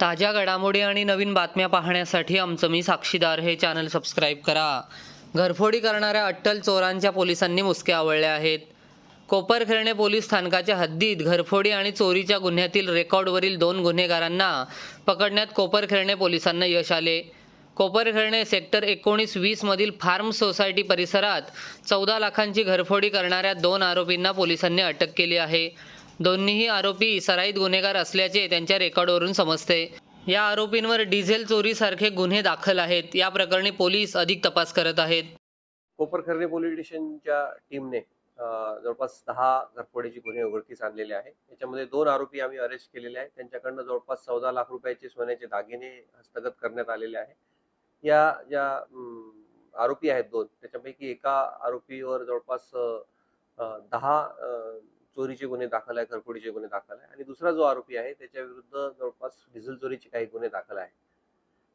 ताज्या घडामोडी आणि नवीन बातम्या पाहण्यासाठी आमचं मी साक्षीदार हे चॅनल सबस्क्राईब करा. घरफोडी करणाऱ्या अट्टल चोरांच्या पोलिसांनी मुसके आवळले आहेत. कोपरखेरणे पोलीस स्थानकाच्या हद्दीत घरफोडी आणि चोरीच्या गुन्ह्यातील रेकॉर्डवरील दोन गुन्हेगारांना पकडण्यात कोपरखेरणे पोलिसांना यश आले. कोपरखेरणे सेक्टर एकोणीस वीसमधील फार्म सोसायटी परिसरात चौदा लाखांची घरफोडी करणाऱ्या दोन आरोपींना पोलिसांनी अटक केली आहे. दोन्हीही आरोपी सराईत गुन्हेगार असल्याचे त्यांच्या रेकॉर्डवरून समजते. या आरोपींवर डिझेल चोरीसारखे गुन्हे दाखल आहेत. या प्रकरणी पोलीस अधिक तपास करत आहेत. कोपरखर्णे पोलीस स्टेशनच्या टीमने जवळपास दहा घरफोडीचे गुन्हे उघडकीस आणलेले आहे. याच्यामध्ये दोन आरोपी आम्ही अरेस्ट केलेले आहेत. त्यांच्याकडनं जवळपास चौदा लाख रुपयाचे सोन्याचे दागिने हस्तगत करण्यात आलेले आहे. या ज्या आरोपी आहेत दोन. त्याच्यापैकी एका आरोपीवर जवळपास दहा चोरीचे गुन्हे दाखल आहे घरफोडीचे गुन्हे दाखल आहे आणि दुसरा जो आरोपी आहे त्याच्या विरुद्ध जवळपास डिझेल चोरीचे काही गुन्हे दाखल आहे.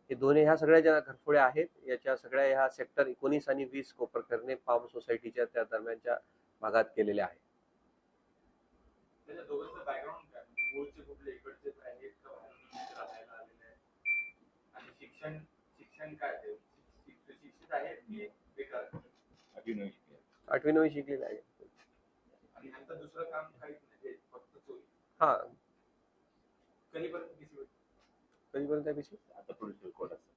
हे दोन्ही ह्या सगळ्या ज्या घरफोड्या आहेत याच्या सगळ्या ह्या सेक्टर एकोणीस आणि वीस कोपरखर्णे फार्म सोसायटीच्या त्या दरम्यानच्या भागात केलेल्या आहेत? आठवी नववी शिकलेले आहे. दुसरं काम काहीच नाही फक्त चोरी हा. कधीपर्यंत कधीपर्यंत आहे पिशवी आता पुढे कोर्टात.